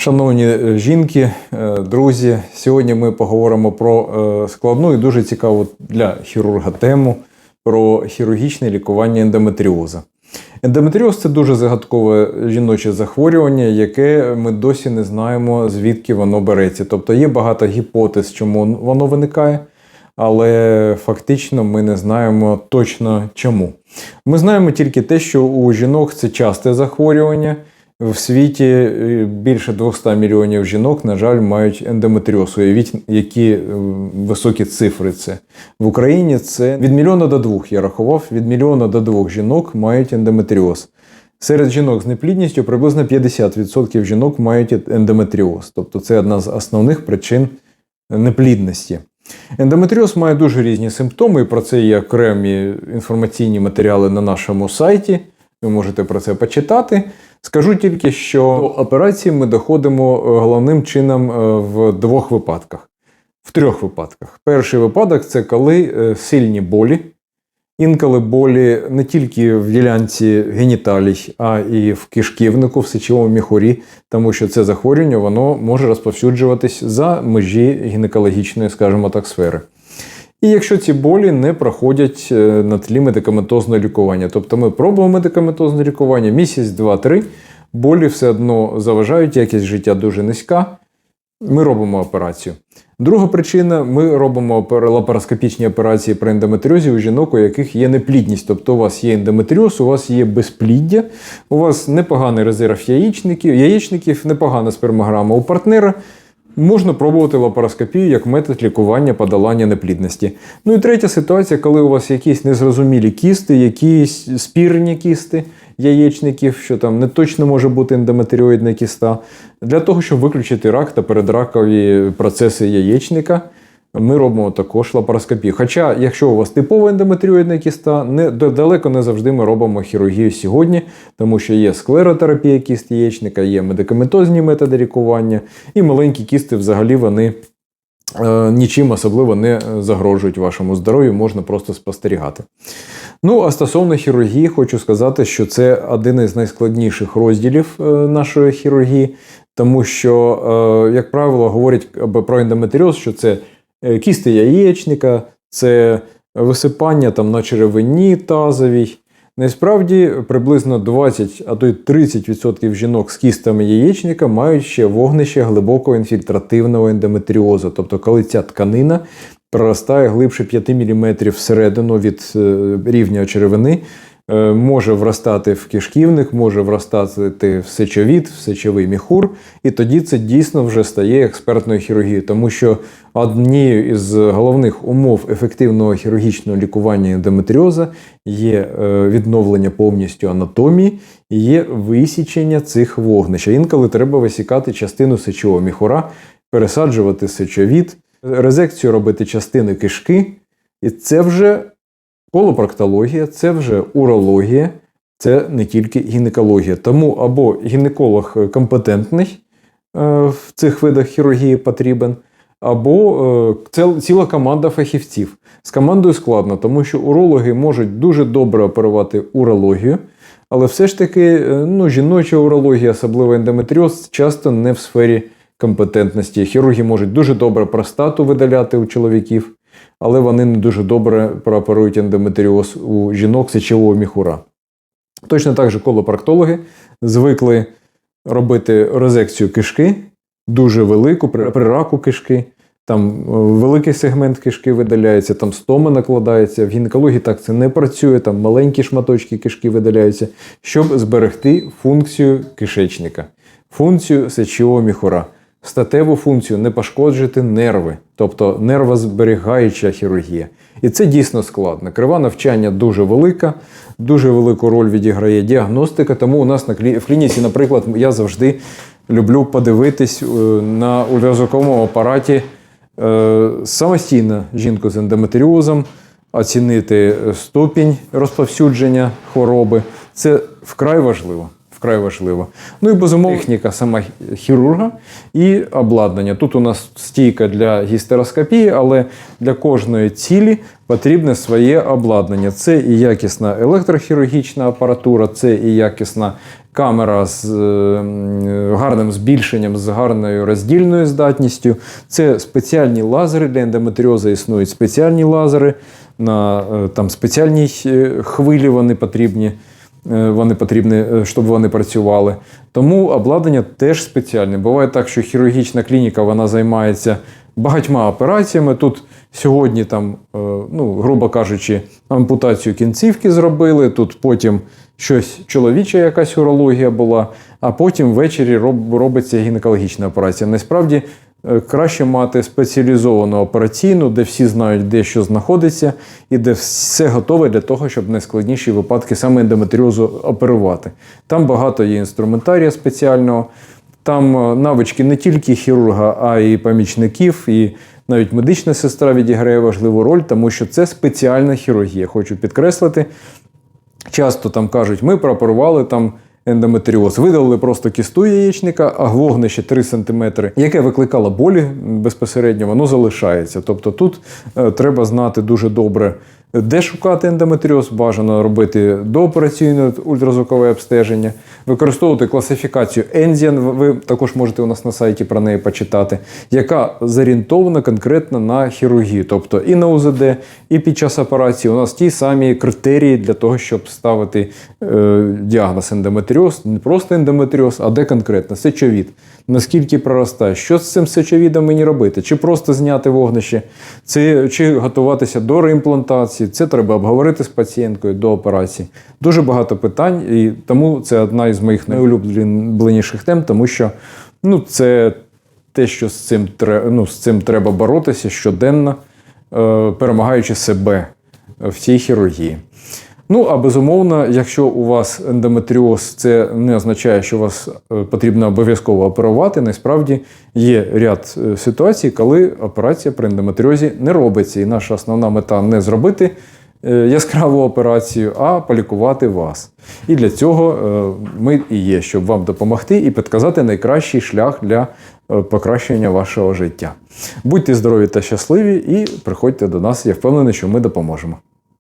Шановні е, жінки, е, друзі, сьогодні ми поговоримо про е, складну і дуже цікаву для хірурга тему про хірургічне лікування ендометріоза. Ендометріоз це дуже загадкове жіноче захворювання, яке ми досі не знаємо, звідки воно береться. Тобто є багато гіпотез, чому воно виникає, але фактично ми не знаємо точно чому. Ми знаємо тільки те, що у жінок це часте захворювання. В світі е, більше 200 мільйонів жінок, на жаль, мають ендометріоз. Уявіть, які е, високі цифри це. В Україні це від мільйона до двох, я рахував, від мільйона до двох жінок мають ендометріоз. Серед жінок з неплідністю приблизно 50% жінок мають ендометріоз. Тобто це одна з основних причин неплідності. Ендометріоз має дуже різні симптоми, і про це є окремі інформаційні матеріали на нашому сайті. Ви можете про це почитати. Скажу тільки, що до операції ми доходимо е, головним чином е, в двох випадках. В трьох випадках. Перший випадок це коли е, сильні болі. Інколи болі не тільки в ділянці геніталій, а і в кишківнику, в сечовому міхурі, тому що це захворювання воно може розповсюджуватись за межі гінекологічної, скажімо так, сфери. І якщо ці болі не проходять е, на тлі медикаментозного лікування, тобто ми пробуємо медикаментозне лікування місяць, два-три, болі все одно заважають, якість життя дуже низька. Ми робимо операцію. Друга причина: ми робимо лапароскопічні операції при ендометріозі у жінок, у яких є неплідність. Тобто у вас є ендометріоз, у вас є безпліддя, у вас непоганий резерв яєчників, яєчників, непогана спермограма у партнера. Можна пробувати лапароскопію як метод лікування подолання неплідності. Ну і третя ситуація, коли у вас якісь незрозумілі кісти, якісь спірні кісти яєчників, що там не точно може бути ендометріоїдна кіста, для того, щоб виключити рак та передракові процеси яєчника. Ми робимо також лапароскопію. Хоча, якщо у вас типова ендометріоїдна кіста, не далеко не завжди ми робимо хірургію сьогодні, тому що є склеротерапія кіст яєчника, є медикаментозні методи лікування, і маленькі кісти взагалі вони е, нічим особливо не загрожують вашому здоров'ю, можна просто спостерігати. Ну, а стосовно хірургії, хочу сказати, що це один із найскладніших розділів е, нашої хірургії, тому що, е, як правило, говорять про ендометріоз, що це Е, кісти яєчника, це висипання там на черевині тазовій. Насправді, приблизно 20, а то й 30% жінок з кістами яєчника мають ще вогнище глибокого інфільтративного ендометріозу. Тобто, коли ця тканина проростає глибше 5 мм всередину від е, рівня черевини, Е, може вростати в кишківник, може вростати в сечовід, в сечовий міхур, і тоді це дійсно вже стає експертною хірургією, тому що однією із головних умов ефективного хірургічного лікування ендометріоза є е, відновлення повністю анатомії і є висічення цих вогнищ. Інколи треба висікати частину сечового міхура, пересаджувати сечовід, резекцію робити частини кишки. І це вже Колопроктологія це вже урологія, це не тільки гінекологія. Тому або гінеколог компетентний е, в цих видах хірургії потрібен, або е, ціла команда фахівців. З командою складно, тому що урологи можуть дуже добре оперувати урологію, але все ж таки е, ну, жіноча урологія, особливо ендометріоз, часто не в сфері компетентності. Хірурги можуть дуже добре простату видаляти у чоловіків але вони не дуже добре прооперують ендометріоз у жінок сечового міхура. Точно так же колопроктологи звикли робити резекцію кишки, дуже велику, при раку кишки. Там е, великий сегмент кишки видаляється, там стома накладається. В гінекології так це не працює, там маленькі шматочки кишки видаляються, щоб зберегти функцію кишечника, функцію сечового міхура статеву функцію не пошкоджити нерви, тобто нервозберігаюча хірургія. І це дійсно складно. Крива навчання дуже велика, дуже велику роль відіграє діагностика. Тому у нас на в клініці, наприклад, я завжди люблю подивитись е, на ультразвуковому апараті е, самостійно жінку з ендометріозом, оцінити ступінь розповсюдження хвороби. Це вкрай важливо вкрай важливо. Ну і безумовно, техніка сама хірурга і обладнання. Тут у нас стійка для гістероскопії, але для кожної цілі потрібне своє обладнання. Це і якісна електрохірургічна апаратура, це і якісна камера з е, гарним збільшенням, з гарною роздільною здатністю. Це спеціальні лазери для ендометріозу існують спеціальні лазери на е, там спеціальній е, хвилі вони потрібні. Е, Вони потрібні, е, щоб вони працювали. Тому обладнання теж спеціальне. Буває так, що хірургічна клініка вона займається багатьма операціями. Тут сьогодні, там, е, ну, грубо кажучи, ампутацію кінцівки зробили, тут потім щось чоловіча якась урологія була, а потім ввечері роб- робиться гінекологічна операція. Насправді краще мати спеціалізовану операційну, де всі знають, де що знаходиться, і де все готове для того, щоб найскладніші випадки саме ендометріозу оперувати. Там багато є інструментарія спеціального. Там е, навички не тільки хірурга, а й помічників, і навіть медична сестра відіграє важливу роль, тому що це спеціальна хірургія. Хочу підкреслити. Часто там кажуть, ми прооперували там ендометріоз, видалили просто кісту яєчника, а вогнище 3 см, яке викликало болі безпосередньо, воно залишається. Тобто тут е, треба знати дуже добре, де шукати ендометріоз, бажано робити доопераційне ультразвукове обстеження, використовувати класифікацію Enzian, ви також можете у нас на сайті про неї почитати, яка зорієнтована конкретно на хірургію. Тобто і на УЗД, і під час операції у нас ті самі критерії для того, щоб ставити е, діагноз ендометріоз, не просто ендометріоз, а де конкретно сечовід. Наскільки проростає, що з цим сечовідом мені робити? Чи просто зняти вогнище, це, чи готуватися до реімплантації? Це треба обговорити з пацієнткою до операції. Дуже багато питань, і тому це одна із моїх найулюбленіших тем, тому що ну, це те, що з цим, ну, з цим треба боротися щоденно, е, перемагаючи себе в цій хірургії. Ну, а безумовно, якщо у вас ендометріоз, це не означає, що вас е, потрібно обов'язково оперувати. Насправді є ряд е, ситуацій, коли операція при ендометріозі не робиться. І наша основна мета не зробити е, яскраву операцію, а полікувати вас. І для цього ми і є, щоб вам допомогти і підказати найкращий шлях для покращення вашого життя. Будьте здорові та щасливі і приходьте до нас. Я впевнений, що ми допоможемо.